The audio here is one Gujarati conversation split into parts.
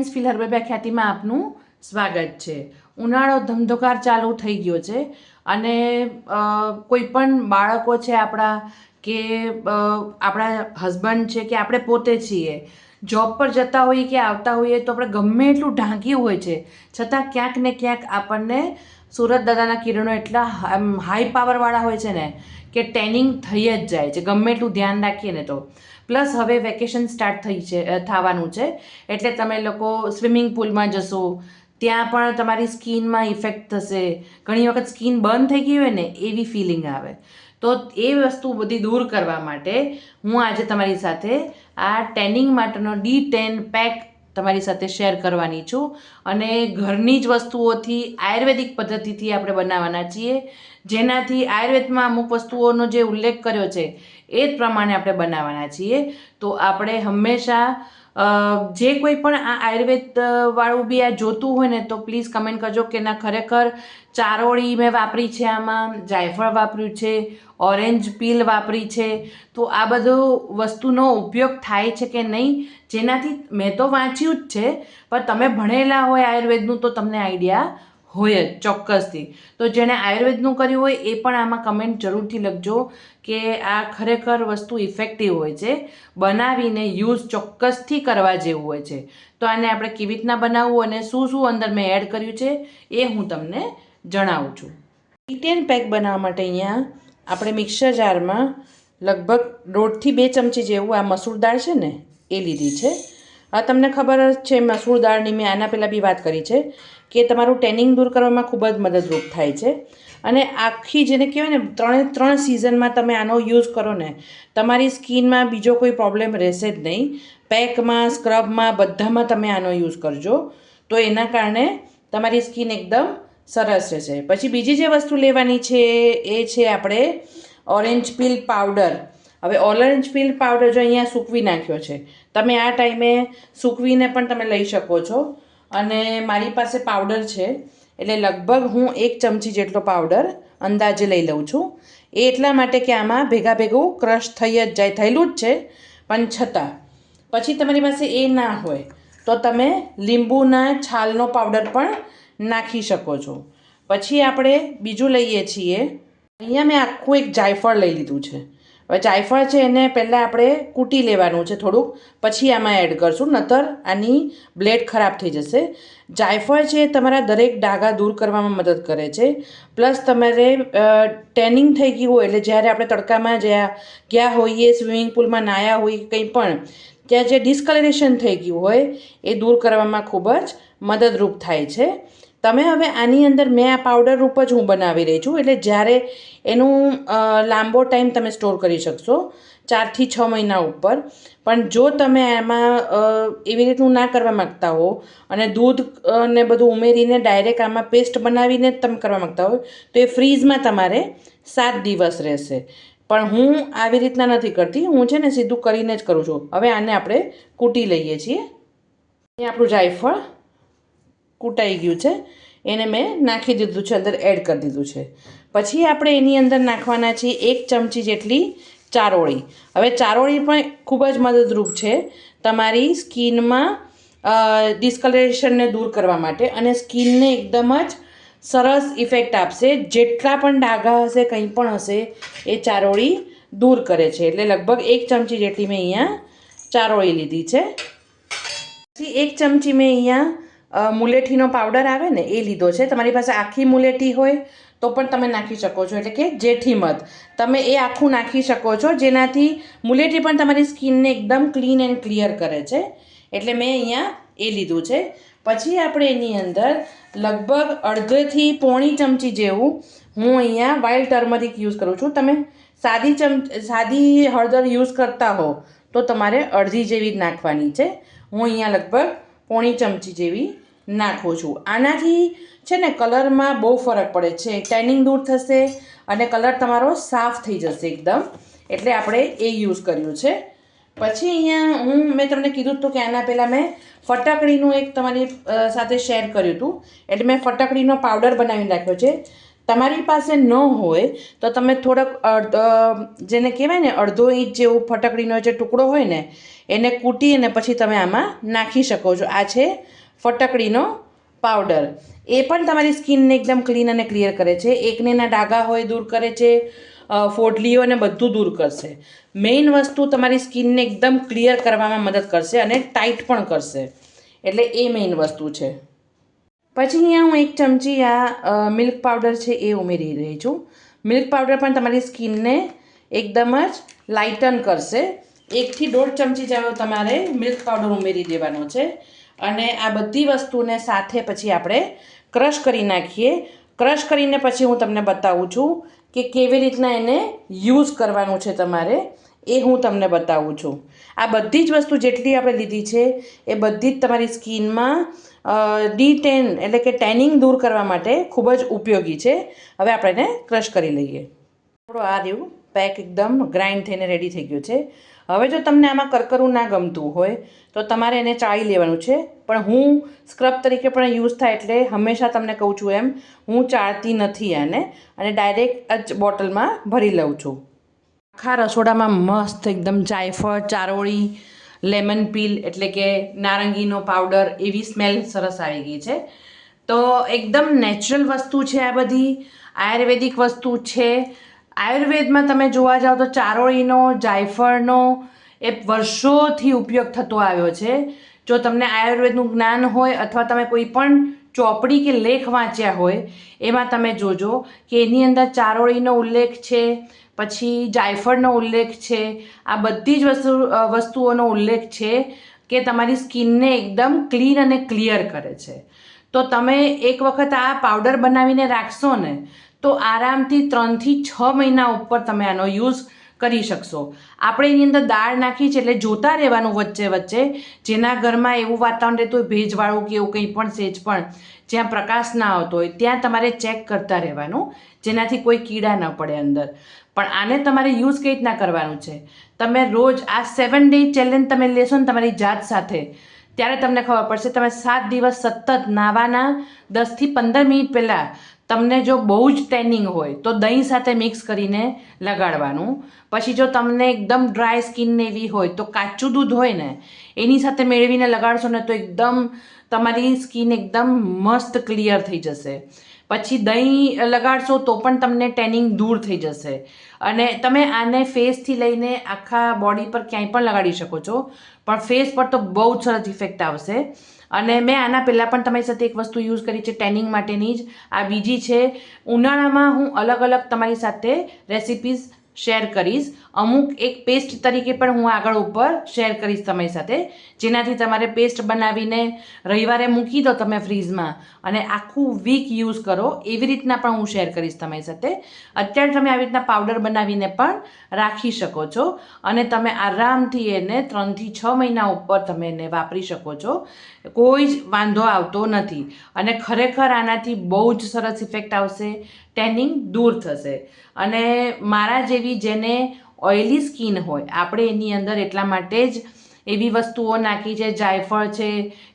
મેન્સ ફિલ હર્બલ ખ્યાતિમાં આપનું સ્વાગત છે. ઉનાળો ધમધોકાર ચાલુ થઈ ગયો છે અને કોઈપણ કોઈ પણ બાળકો છે આપણા કે આપણા હસબન્ડ છે કે આપણે પોતે છીએ જોબ પર જતા હોઈએ કે આવતા હોઈએ તો આપણે ગમે એટલું ઢાંક્યું હોય છે. છતાં ક્યાંક ને ક્યાંક આપણને સુરત દાદાના કિરણો એટલા હાઈ પાવરવાળા હોય છે ને, કે ટેનિંગ થઈ જ જાય છે. ગમે એટલું ધ્યાન રાખીએ ને તો. પ્લસ હવે વેકેશન સ્ટાર્ટ થઈ છે થવાનું છે. એટલે તમે લોકો સ્વિમિંગ પુલમાં જશો, ત્યાં પણ તમારી સ્કિનમાં ઇફેક્ટ થશે. ઘણી વખત સ્કિન બંધ થઈ ગઈ હોય ને, એવી ફિલિંગ આવે. તો એ વસ્તુ બધી દૂર કરવા માટે હું આજે તમારી સાથે આ ટેનિંગ માટેનો ડી ટેન પેક તમારી સાથે શેર કરવાની છું. અને ઘરની જ વસ્તુઓથી, આયુર્વેદિક પદ્ધતિથી આપણે બનાવવાના છીએ. જેનાથી આયુર્વેદમાં અમુક વસ્તુઓનો જે ઉલ્લેખ કર્યો છે એ જ પ્રમાણે આપણે બનાવવાના છીએ. તો આપણે હંમેશા જે કોઈ પણ આ આયુર્વેદવાળું બી આ જોતું હોય ને, તો પ્લીઝ કમેન્ટ કરજો કે ના, ખરેખર ચારોળી મેં વાપરી છે આમાં, જાયફળ વાપર્યું છે ઓરેન્જ પીલ વાપરી છે. તો આ બધું વસ્તુનો ઉપયોગ થાય છે કે નહીં, જેનાથી મેં તો વાંચ્યું જ છે, પણ તમે ભણેલા હોય આયુર્વેદનું, તો તમને આઈડિયા હોય જ ચોક્કસથી તો જેણે આયુર્વેદનું કર્યું હોય એ પણ આમાં કમેન્ટ જરૂરથી લખજો કે આ ખરેખર વસ્તુ ઇફેક્ટિવ હોય છે. બનાવીને યુઝ ચોક્કસથી કરવા જેવું હોય છે. તો આને આપણે કેવી રીતના બનાવવું અને શું શું અંદર મેં એડ કર્યું છે એ હું તમને જણાવું છું. ઇટેન પેક બનાવવા માટે અહીંયા આપણે મિક્સર જારમાં લગભગ દોઢથી બે ચમચી જેવું આ મસૂર દાળ છે ને એ લીધી છે. આ તમને ખબર જ છે, મસૂર દાળની મેં આના પહેલાં બી વાત કરી છે કે તમારું ટેનિંગ દૂર કરવામાં ખૂબ જ મદદરૂપ થાય છે. અને આખી જેને કહેવાય ને, ત્રણે ત્રણ સિઝનમાં તમે આનો યુઝ કરો ને, તમારી સ્કિનમાં બીજો કોઈ પ્રોબ્લેમ રહેશે જ નહીં. પેકમાં સ્ક્રબમાં બધામાં તમે આનો યુઝ કરજો. તો એના કારણે તમારી સ્કિન એકદમ સરસ રહેશે. પછી બીજી જે વસ્તુ લેવાની છે, એ છે આપણે ઓરેન્જ પીલ પાવડર હવે ઓરેન્જ પીલ પાવડર જો અહીંયા સૂકવી નાખ્યો છે, તમે આ ટાઈમે સૂકવીને પણ તમે લઈ શકો છો. અને મારી પાસે પાવડર છે, એટલે લગભગ હું એક ચમચી જેટલો પાવડર અંદાજે લઈ લઉં છું. એ એટલા માટે કે આમાં ભેગા ભેગું ક્રશ થઈ જ જાય, થયેલું જ છે, પણ છતાં. પછી તમારી પાસે એ ના હોય, તો તમે લીંબુના છાલનો પાવડર પણ નાખી શકો છો. પછી આપણે બીજું લઈએ છીએ. અહીંયા મેં આખું એક જાયફળ લઈ લીધું છે. હવે જાયફળ છે એને પહેલાં આપણે કૂટી લેવાનું છે થોડુંક. પછી આમાં એડ કરશું, નતર આની બ્લેડ ખરાબ થઈ જશે. જાયફળ છે તમારા દરેક ડાઘા દૂર કરવામાં મદદ કરે છે. પ્લસ તમારે ટેનિંગ થઈ ગયું હોય એટલે જ્યારે આપણે તડકામાં જ્યાં ગયા હોઈએ સ્વિમિંગ પુલમાં નાહ્યા હોઈએ કંઈ પણ, ત્યાં જે ડિસ્કલરેશન થઈ ગયું હોય એ દૂર કરવામાં ખૂબ જ મદદરૂપ થાય છે. તમે હવે આની અંદર મેં આ પાવડર રૂપ જ હું બનાવી રહી છું. એટલે જ્યારે એનું લાંબો ટાઈમ તમે સ્ટોર કરી શકશો ચારથી છ મહિના ઉપર. પણ જો તમે એમાં એવી રીતનું ના કરવા માગતા હો અને દૂધ ને બધું ઉમેરીને ડાયરેક્ટ આમાં પેસ્ટ બનાવીને જ તમે કરવા માગતા હો, તો એ ફ્રીઝમાં તમારે સાત દિવસ રહેશે. પણ હું આવી રીતના નથી કરતી. હું છે ને સીધું કરીને જ કરું છું. હવે આને આપણે કૂટી લઈએ છીએ. એ આપણું જાયફળ. કૂટાઈ ગયું છે. એને મેં નાખી દીધું છે, અંદર એડ કરી દીધું છે. પછી આપણે એની અંદર નાખવાના છીએ એક ચમચી જેટલી ચારોળી. હવે ચારોળી પણ ખૂબ જ મદદરૂપ છે તમારી સ્કિનમાં ડિસ્કલરેશનને દૂર કરવા માટે અને સ્કિનને એકદમ જ સરસ ઇફેક્ટ આપશે. જેટલા પણ ડાઘા હશે, કંઈ પણ હશે, એ ચારોળી દૂર કરે છે. એટલે લગભગ એક ચમચી જેટલી મેં અહીંયા ચારોળી લીધી છે. પછી એક ચમચી મેં અહીંયા મુલેઠીનો પાવડર આવે ને, એ લીધો છે. તમારી પાસે આખી મુલેઠી હોય તો પણ તમે નાખી શકો છો. એટલે કે જેઠી મધ તમે એ આખું નાખી શકો છો. જેનાથી મુલેઠી પણ તમારી સ્કિનને એકદમ ક્લીન એન્ડ ક્લિયર કરે છે. એટલે મેં અહીંયા એ લીધું છે. પછી આપણે એની અંદર લગભગ અડધેથી પોણી ચમચી જેવું હું અહીંયા વાઇલ્ડ ટર્મરિક યુઝ કરું છું. તમે સાદી ચમ, સાદી હળદર યુઝ કરતા હો તો તમારે અડધી જેવી જ નાખવાની છે. હું અહીંયા લગભગ પોણી ચમચી જેવી નાખું છું. આનાથી છે ને કલરમાં બહુ ફરક પડે છે. ટેનિંગ દૂર થશે અને કલર તમારો સાફ થઈ જશે એકદમ. એટલે આપણે એ યુઝ કર્યું છે. પછી અહીંયા હું મેં તમને કીધું હતું કે આના પહેલાં મેં ફટકડીનું એક તમારી સાથે શેર કર્યું હતું. એટલે મેં ફટકડીનો પાવડર બનાવી નાખ્યો છે. તમારી પાસે ન હોય તો તમે થોડોક અડધ જેને કહેવાય ને અડધો ઇંચ જેવો ફટકડીનો જે ટુકડો હોય ને, એને કૂટી અને પછી તમે આમાં નાખી શકો છો. આ છે ફટકડીનો પાવડર. એ પણ તમારી સ્કિનને એકદમ ક્લીન અને ક્લિયર કરે છે. એકનેના ડાઘા હોય, દૂર કરે છે ફોડલીઓ અને બધું દૂર કરશે. મેઇન વસ્તુ તમારી સ્કિનને એકદમ ક્લિયર કરવામાં મદદ કરશે અને ટાઈટ પણ કરશે. એટલે એ મેઇન વસ્તુ છે. પછી અહીંયા હું એક ચમચી આ મિલ્ક પાવડર છે એ ઉમેરી રહી છું. મિલ્ક પાવડર પણ તમારી સ્કિનને એકદમ જ લાઇટન કરશે. એકથી દોઢ ચમચી જેવો તમારે મિલ્ક પાવડર ઉમેરી દેવાનો છે. અને આ બધી વસ્તુને સાથે પછી આપણે ક્રશ કરી નાખીએ. ક્રશ કરીને પછી હું તમને બતાવું છું કે કેવી રીતના એને યુઝ કરવાનું છે તમારે. એ હું તમને બતાવું છું. આ બધી જ વસ્તુ જેટલી આપણે લીધી છે, એ બધી જ તમારી સ્કિનમાં ડી ટેન એટલે કે ટેનિંગ દૂર કરવા માટે ખૂબ જ ઉપયોગી છે. હવે આપણે એને ક્રશ કરી લઈએ. થોડો આ રહ્યું, પેક એકદમ ગ્રાઇન્ડ થઈને રેડી થઈ ગયું છે. હવે જો તમને આમાં કરકરું ના ગમતું હોય, તો તમારે એને ચાળી લેવાનું છે. પણ હું સ્ક્રબ તરીકે પણ યુઝ થાય એટલે હંમેશા તમને કહું છું એમ, હું ચાળતી નથી આને, અને ડાયરેક્ટ જ બોટલમાં ભરી લઉં છું. આખા રસોડામાં મસ્ત એકદમ જાયફળ, ચારોળી લેમન પીલ એટલે કે નારંગીનો પાવડર એવી સ્મેલ સરસ આવી ગઈ છે. તો એકદમ નેચરલ વસ્તુ છે આ બધી. આયુર્વેદિક વસ્તુ છે. આયુર્વેદમાં તમે જોવા જાઓ તો ચારોળીનો, જાયફળનો એ વર્ષોથી ઉપયોગ થતો આવ્યો છે. જો તમને આયુર્વેદનું જ્ઞાન હોય અથવા તમે કોઈ પણ ચોપડી કે લેખ વાંચ્યા હોય, એમાં તમે જોજો કે એની અંદર ચારોળીનો ઉલ્લેખ છે પછી જાયફળનો ઉલ્લેખ છે. આ બધી જ વસ્તુ વસ્તુઓનો ઉલ્લેખ છે કે તમારી સ્કિનને એકદમ ક્લીન અને ક્લિયર કરે છે. તો તમે એક વખત આ પાવડર બનાવીને રાખશો ને, તો આરામથી ત્રણથી છ મહિના ઉપર તમે આનો યુઝ કરી શકશો. આપણે એની અંદર દાળ નાખી છે એટલે જોતા રહેવાનું વચ્ચે વચ્ચે. જેના ઘરમાં એવું વાતાવરણ રહેતું હોય, ભેજવાળું કે એવું કંઈ પણ, સેજ પણ, જ્યાં પ્રકાશ ના આવતો હોય, ત્યાં તમારે ચેક કરતા રહેવાનું. જેનાથી કોઈ કીડા ન પડે અંદર. પણ આને તમારે યુઝ કઈ રીતના કરવાનું છે? તમે રોજ આ સેવન ડે ચેલેન્જ તમે લેશો ને તમારી જાત સાથે, ત્યારે તમને ખબર પડશે, તમે સાત દિવસ સતત નાવાના દસથી પંદર મિનિટ પહેલાં તમને જો બહુ જ ટેનિંગ હોય, તો દહીં સાથે મિક્સ કરીને લગાડવાનું. પછી જો તમને એકદમ ડ્રાય સ્કિન એવી હોય, તો કાચું દૂધ હોય ને, એની સાથે મેળવીને લગાડશો ને, તો એકદમ તમારી સ્કિન એકદમ મસ્ત ક્લિયર થઈ જશે. પછી દહીં લગાડશો તો પણ તમને ટેનિંગ દૂર થઈ જશે. અને તમે આને ફેસથી લઈને આખા બોડી પર ક્યાંય પણ લગાડી શકો છો. પણ ફેસ પર તો બહુ જ સરસ ઇફેક્ટ આવશે. અને મેં આના પહેલાં પણ તમારી સાથે એક વસ્તુ યુઝ કરી છે ટેનિંગ માટેની જ. આ બીજી છે, ઉનાળામાં હું અલગ અલગ તમારી સાથે રેસિપીઝ શેર કરીશ. અમુક એક પેસ્ટ તરીકે પણ હું આગળ ઉપર શેર કરીશ તમારી સાથે. જેનાથી તમારે પેસ્ટ બનાવીને રવિવારે મૂકી દો તમે ફ્રીઝમાં અને આખું વીક યુઝ કરો. એવી રીતના પણ હું શેર કરીશ તમારી સાથે. અત્યારે તમે આવી રીતના પાવડર બનાવીને પણ રાખી શકો છો અને તમે આરામથી એને ત્રણથી છ મહિના ઉપર તમે એને વાપરી શકો છો. કોઈ જ વાંધો આવતો નથી અને ખરેખર આનાથી બહુ જ સરસ ઇફેક્ટ આવશે. ટેનિંગ દૂર થશે. અને મારા જેવી જેને ઓઇલી સ્કિન હોય. આપણે એની અંદર એટલા માટે જ એવી વસ્તુઓ નાખી છે, જાયફળ છે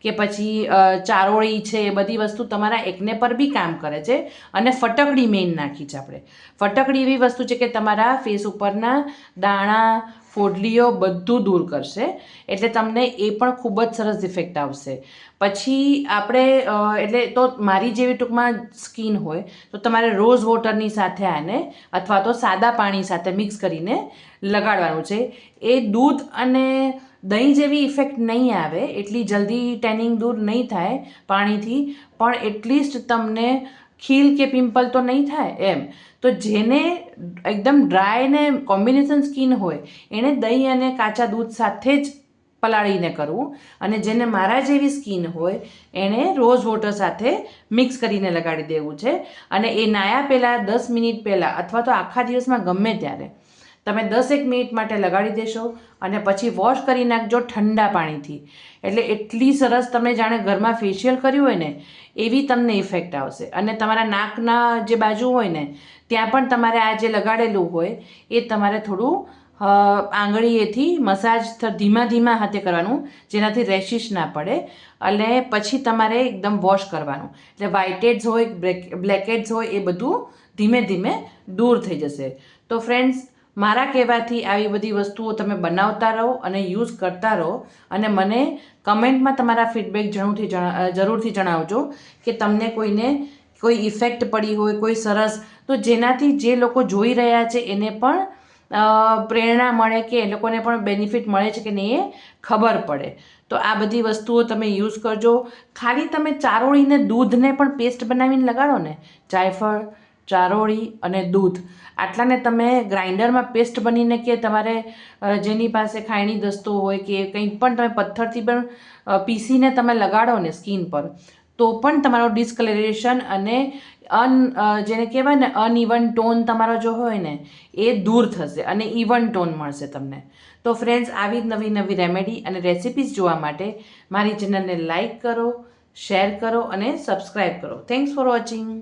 કે પછી ચારોળી છે, એ બધી વસ્તુ તમારા એકને પર બી કામ કરે છે. અને ફટકડી મેઇન નાખી છે આપણે. ફટકડી એવી વસ્તુ છે કે તમારા ફેસ ઉપરના દાણા ફોડલીઓ બધું દૂર કરશે. એટલે તમને એ પણ ખૂબ જ સરસ ઇફેક્ટ આવશે. પછી આપણે એટલે તો મારી જેવી ટૂંકમાં સ્કિન હોય, તો તમારે રોઝ વોટરની સાથે આને અથવા તો સાદા પાણી સાથે મિક્સ કરીને લગાડવાનું છે. એ દૂધ અને દહીં જેવી ઇફેક્ટ નહીં આવે, એટલી જલ્દી ટેનિંગ દૂર નહીં થાય પાણીથી, પણ એટલીસ્ટ તમને ખીલ કે પિમ્પલ તો નહીં થાય એમ. તો જેને એકદમ ડ્રાય ને કોમ્બિનેશન સ્કિન હોય, એણે દહીં અને કાચા દૂધ સાથે જ પલાળીને કરવું. અને જેને મારા જેવી સ્કિન હોય, એણે રોઝ વોટર સાથે મિક્સ કરીને લગાડી દેવું છે. અને એ નાયા પહેલાં દસ મિનિટ પહેલાં અથવા તો આખા દિવસમાં ગમે ત્યારે તમે દસેક મિનિટ માટે લગાડી દેશો અને પછી વોશ કરી નાખજો ઠંડા પાણીથી. એટલે એટલી સરસ તમે જાણે ઘરમાં ફેશિયલ કર્યું હોય ને, એવી તમને ઇફેક્ટ આવશે. અને તમારા નાકના જે બાજુ હોય ને, ત્યાં પણ તમારે આ જે લગાડેલું હોય, એ તમારે થોડું આંગળીએથી મસાજ ધીમા ધીમા હાથે કરવાનું, જેનાથી રેશિશ ના પડે. અને પછી તમારે એકદમ વોશ કરવાનું. એટલે વ્હાઇટેડ્સ હોય બ્લેક બ્લેકેડ્સ હોય, એ બધું ધીમે ધીમે દૂર થઈ જશે. તો ફ્રેન્ડ્સ મારા કહેવાથી આવી બધી વસ્તુઓ તમે બનાવતા રહો અને યુઝ કરતા રહો અને મને કમેન્ટમાં તમારા ફીડબેક જરૂરથી જરૂરથી જણાવજો કે તમને કોઈને કોઈ ઇફેક્ટ પડી હોય, કોઈ સરસ, તો જેનાથી જે લોકો જોઈ રહ્યા છે એને પણ પ્રેરણા મળે કે એ લોકોને પણ બેનિફિટ મળે છે કે નહીં એ ખબર પડે. તો આ બધી વસ્તુઓ તમે યુઝ કરજો. ખાલી તમે ચારોળીને દૂધને પણ પેસ્ટ બનાવીને લગાડો ને. જાયફળ ચારોળી અને દૂધ. આટલાને તમે ગ્રાઇન્ડરમાં પેસ્ટ બનીને કે તમારે જેની પાસે ખાયણી દસ્તો હોય કે કંઈ પણ તમે પથ્થરથી પણ પીસીને તમે લગાડો ને સ્કિન પર, તો પણ તમારો ડિસ્કલરેશન અને અન જેને કહેવાય ને અનઇવન ટોન તમારો જો હોય ને, એ દૂર થશે અને ઇવન ટોન મળશે તમને. તો ફ્રેન્ડ્સ, આવી જ નવી નવી રેમેડી અને રેસિપીઝ જોવા માટે મારી ચેનલને લાઇક કરો, શેર કરો અને સબસ્ક્રાઈબ કરો. Thanks for watching.